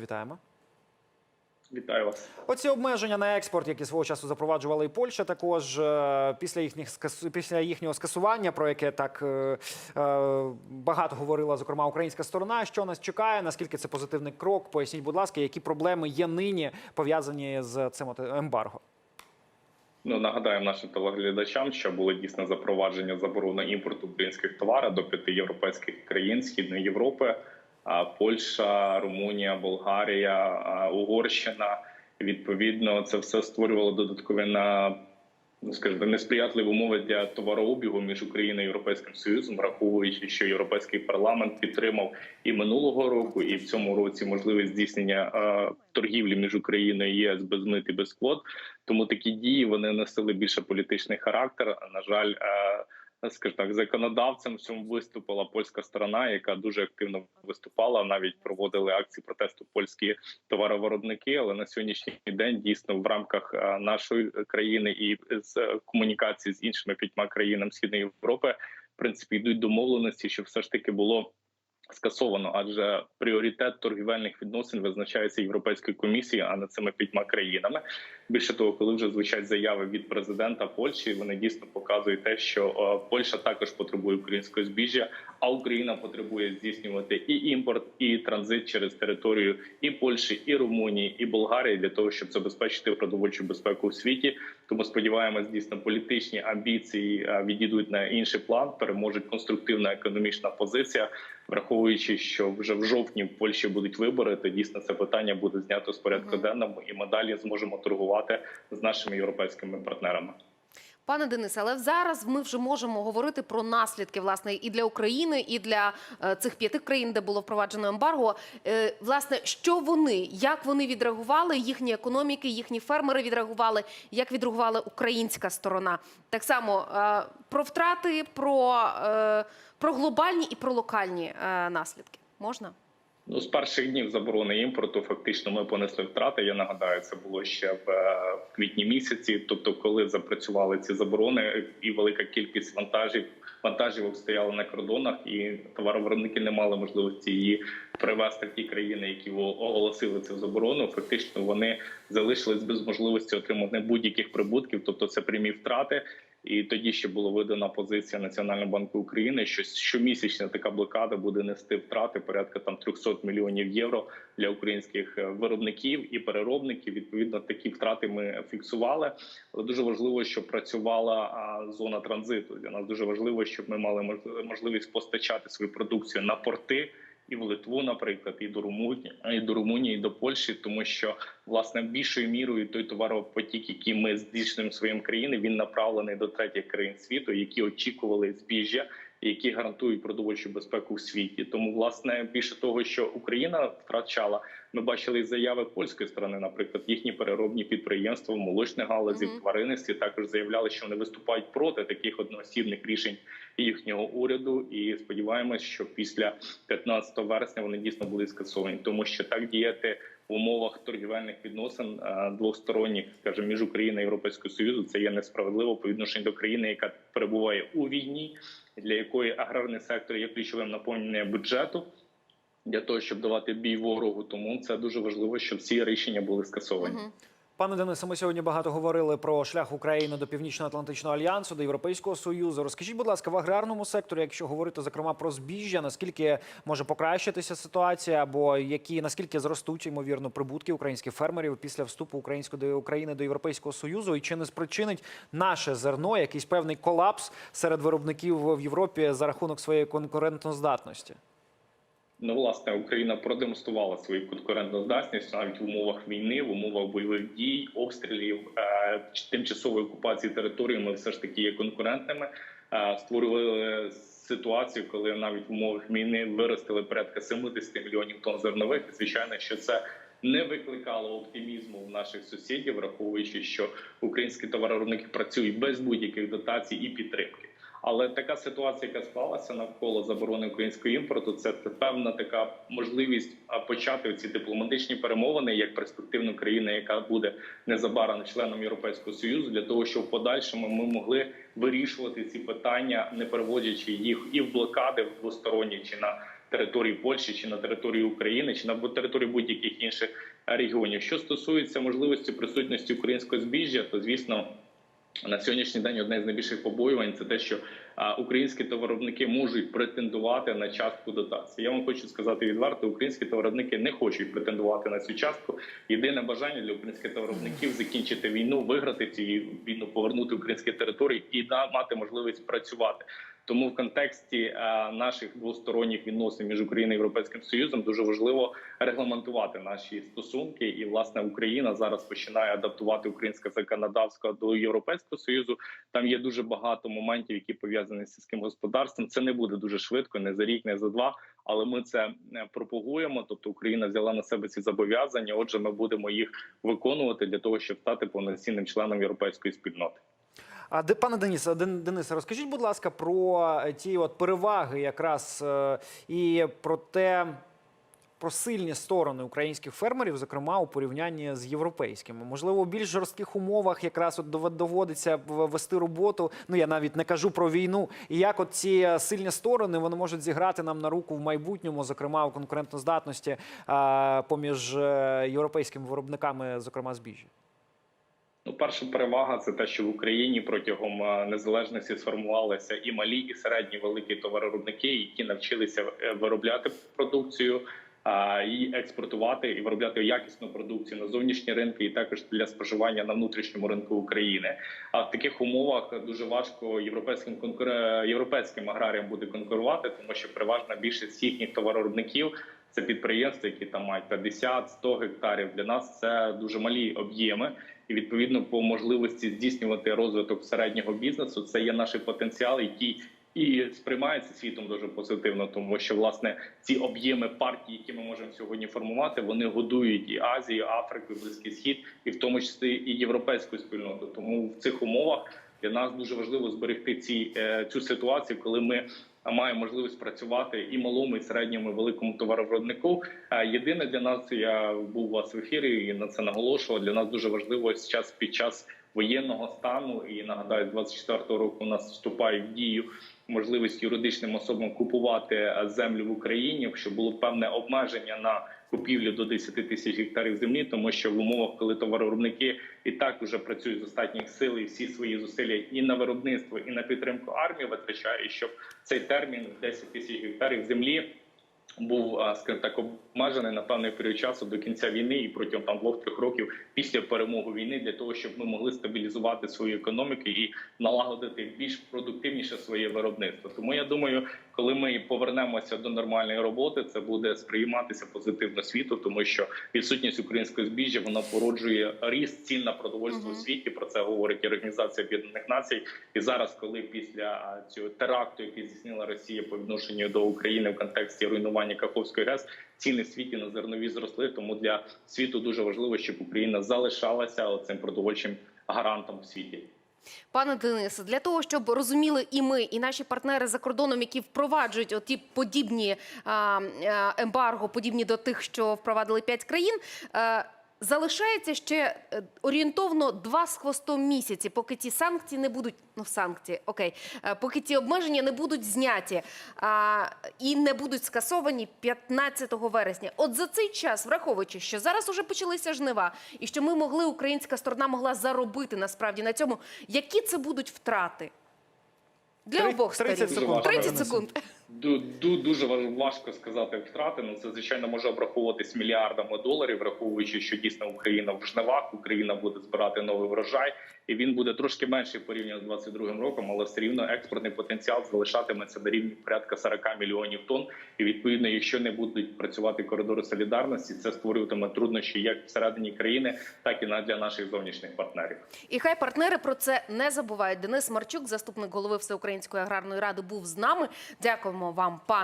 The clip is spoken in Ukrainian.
Вітаємо. Вітаю вас. Оці обмеження на експорт, які свого часу запроваджувала і Польща, також е, після їхніх після їхнього скасування, про яке так е, е, багато говорила, зокрема українська сторона. Що нас чекає? Наскільки це позитивний крок? Поясніть, будь ласка, які проблеми є нині пов'язані з цим ембарго? Ну нагадаємо нашим телеглядачам, що було дійсно запровадження заборони імпорту українських товарів до п'яти європейських країн Східної Європи: Польща, Румунія, Болгарія, Угорщина. Відповідно, це все створювало додаткові на ну скажімо, несприятливі умови для товарообігу між Україною і Європейським Союзом, враховуючи, що європейський парламент підтримав і минулого року, і в цьому році можливість здійснення торгівлі між Україною і ЄС без мит і без квот. Тому такі дії вони носили більше політичний характер. На жаль, скажімо так, законодавцем в цьому виступила польська сторона, яка дуже активно виступала. Навіть проводили акції протесту польські товаровиробники. Але на сьогоднішній день дійсно в рамках е, нашої країни і з е, комунікації з іншими п'ятьма країнами Східної Європи, в принципі, йдуть домовленості, що все ж таки було. Скасовано, адже пріоритет торгівельних відносин визначається європейською комісією, а не цими п'ятьма країнами. Більше того, коли вже звучать заяви від президента Польщі, вони дійсно показують те, що е, Польща також потребує українського збіжжя, а Україна потребує здійснювати і імпорт, і транзит через територію і Польщі, і Румунії, і Болгарії для того, щоб забезпечити продовольчу безпеку у світі. Тому сподіваємось, дійсно політичні амбіції е, відійдуть на інший план. Переможе конструктивна економічна позиція, враховуючи, що вже в жовтні в Польщі будуть вибори. То дійсно це питання буде знято з порядку денному, і ми далі зможемо торгувати з нашими європейськими партнерами. Пане Денисе, але зараз ми вже можемо говорити про наслідки власне і для України, і для е, цих п'яти країн, де було впроваджено ембарго. Е, власне, що вони, як вони відреагували, їхні економіки, їхні фермери відреагували, як відреагувала українська сторона. Так само е, про втрати, про, про глобальні і про локальні наслідки можна? Ну, з перших днів заборони імпорту фактично ми понесли втрати. Я нагадаю, це було ще в, в квітні місяці. Тобто, коли запрацювали ці заборони, і велика кількість вантажів вантажівок стояли на кордонах, і товаровиробники не мали можливості її привезти в ті країни, які оголосили цю заборону. Фактично вони залишились без можливості отримати будь-яких прибутків, тобто це прямі втрати. І тоді ще була видана позиція Національного банку України, що щомісячна така блокада буде нести втрати порядка там 300 мільйонів євро для українських е, виробників і переробників. Відповідно, такі втрати ми фіксували. Але дуже важливо, щоб працювала зона транзиту. Для нас дуже важливо, щоб ми мали мож- можливість постачати свою продукцію на порти. І в Литву, наприклад, і до Румунії, і до Румунії, і до Польщі, тому що власне більшою мірою той товаропотік, який ми здійснюємо своїм країни, він направлений до третіх країн світу, які очікували збіжжя, які гарантують продовольчу безпеку в світі. Тому, власне, більше того, що Україна втрачала, ми бачили заяви польської сторони, наприклад, їхні переробні підприємства молочних галузі, Мгм. в тваринництві також заявляли, що вони виступають проти таких одноосібних рішень їхнього уряду. І сподіваємось, що після 15 вересня вони дійсно будуть скасовані, тому що так діяти в умовах торгівельних відносин е, двосторонніх, скажімо, між Україною і Європейською Союзу, це є несправедливо по відношенню до країни, яка перебуває у війні, для якої аграрний сектор є ключовим наповненням бюджету. Для того щоб давати бій ворогу, тому це дуже важливо, щоб ці рішення були скасовані. Пане Денисе, ми сьогодні багато говорили про шлях України до Північно-Атлантичного альянсу, до Європейського союзу. Розкажіть, будь ласка, в аграрному секторі, якщо говорити зокрема про збіжжя, наскільки може покращитися ситуація, або які наскільки зростуть ймовірно прибутки українських фермерів після вступу української до України до Європейського союзу, і чи не спричинить наше зерно якийсь певний колапс серед виробників в Європі за рахунок своєї конкурентноздатності? Ну, власне, Україна продемонструвала свою конкурентоздатність навіть в умовах війни, в умовах бойових дій, обстрілів е, тимчасової окупації території. Ми все ж таки є конкурентними. Е, створювали ситуацію, коли навіть в умовах війни виростили порядка 70 мільйонів тонн зернових. Звичайно, що це не викликало оптимізму в наших сусідів, враховуючи, що українські товаровиробники працюють без будь-яких дотацій і підтримки. Але така ситуація, яка склалася навколо заборони українського імпорту, це певна така можливість почати ці дипломатичні перемовини як перспективну країну, яка буде незабаром членом Європейського союзу, для того, щоб в подальшому ми могли вирішувати ці питання, не переводячи їх і в блокади в двосторонні чи на території Польщі чи на території України, чи на території будь-яких інших регіонів. Що стосується можливості присутності українського збіжжя, то звісно. На сьогоднішній день одне з найбільших побоювань це те, що українські товаровники можуть претендувати на частку дотації. Я вам хочу сказати відверто: українські товаровники не хочуть претендувати на цю частку. Єдине бажання для українських товаровників закінчити війну, виграти цю війну, повернути українські території і да, мати можливість працювати. Тому в контексті е, наших двосторонніх відносин між Україною і Європейським Союзом дуже важливо регламентувати наші стосунки. І власне Україна зараз починає адаптувати українське законодавство до Європейського союзу. Там є дуже багато моментів, які пов'язані з сільським господарством. Це не буде дуже швидко, не за рік, не за два. Але ми це е, пропагуємо. Тобто Україна взяла на себе ці зобов'язання. Отже, ми будемо їх виконувати для того, щоб стати повноцінним членом європейської спільноти. А де пане Денисе, Ден- Денисе, розкажіть, будь ласка, про е, ті от переваги, якраз е, і про те. Про сильні сторони українських фермерів, зокрема у порівнянні з європейськими, можливо, у більш жорстких умовах якраз от доводиться вести роботу. Ну я навіть не кажу про війну. І як от ці сильні сторони вони можуть зіграти нам на руку в майбутньому, зокрема у конкурентоздатності а, поміж е, європейськими виробниками, зокрема збіжжя. Ну, перша перевага це те, що в Україні протягом е, незалежності сформувалися і малі, і середні великі товаровиробники, які навчилися е, виробляти продукцію. І експортувати і виробляти якісну продукцію на зовнішні ринки, і також для споживання на внутрішньому ринку України. А в таких умовах дуже важко європейським конкур... європейським аграріям буде конкурувати, тому що переважна більшість їхніх товаровиробників це підприємства, які там мають 50-100 гектарів. Для нас це дуже малі об'єми і відповідно по можливості здійснювати розвиток середнього бізнесу. Це є наш потенціал, який і сприймається світом дуже позитивно, тому що власне ці об'єми партій, які ми можемо сьогодні формувати, вони годують і Азію, Африку, і Близький Схід, і в тому числі і європейську спільноту. Тому в цих умовах для нас дуже важливо зберегти ці е, цю ситуацію, коли ми маємо можливість працювати і малому, і середньому, і великому товаровиробнику. Єдине для нас, я був у вас в ефірі і на це наголошував. Для нас дуже важливо зараз під час воєнного стану. І нагадаю, з 24-го року у нас вступає в дію можливість юридичним особам купувати е, землю в Україні, щоб було певне обмеження на купівлю до 10 тисяч гектарів землі, тому що в умовах, коли товаровиробники і так вже працюють з достатніх сил і всі свої зусилля і на виробництво, і на підтримку армії витрачає, щоб цей термін 10 тисяч гектарів землі був скажімо так обмежений на певний період часу до кінця війни і протягом там двох-трьох років після перемоги війни для того, щоб ми могли стабілізувати свою економіку і налагодити більш продуктивніше своє виробництво. Тому я думаю, коли ми повернемося до нормальної роботи, це буде сприйматися позитивно світу, тому що відсутність українського збіжжя вона породжує ріст цін на продовольство у світі. Про це говорить і Організація Об'єднаних Націй. І зараз, коли після цього теракту, який здійснила Росія по відношенню до України в контексті руйнування Каховської ГЕС, ціни в світі на зернові зросли. Тому для світу дуже важливо, щоб Україна залишалася цим продовольчим гарантом в світі. Пане Денисе, для того, щоб розуміли і ми, і наші партнери за кордоном, які впроваджують оті подібні а, ембарго, подібні до тих, що впровадили п'ять країн. Залишається ще е, орієнтовно два з хвостом місяці, поки ці санкції не будуть ну санкції, окей, е, поки ці обмеження не будуть зняті а, і не будуть скасовані 15 вересня. От за цей час, враховуючи, що зараз уже почалися жнива, і що ми могли, українська сторона могла заробити насправді на цьому, які це будуть втрати для Три- обох 30 сторін? секунд. 30 секунд. Ду- ду- Дуже важ- важко сказати втрати. Ну це звичайно може обраховуватись мільярдами доларів, враховуючи, що дійсно Україна в жнивах, Україна буде збирати новий врожай, і він буде трошки менший порівняно з 22 роком, але все рівно експортний потенціал залишатиметься на рівні порядка 40 мільйонів тонн. І відповідно, якщо не будуть працювати коридори солідарності, це створюватиме труднощі як всередині країни, так і для наших зовнішніх партнерів. І хай партнери про це не забувають. Денис Марчук, заступник голови Всеукраїнської аграрної ради, був з нами. Вам, пане.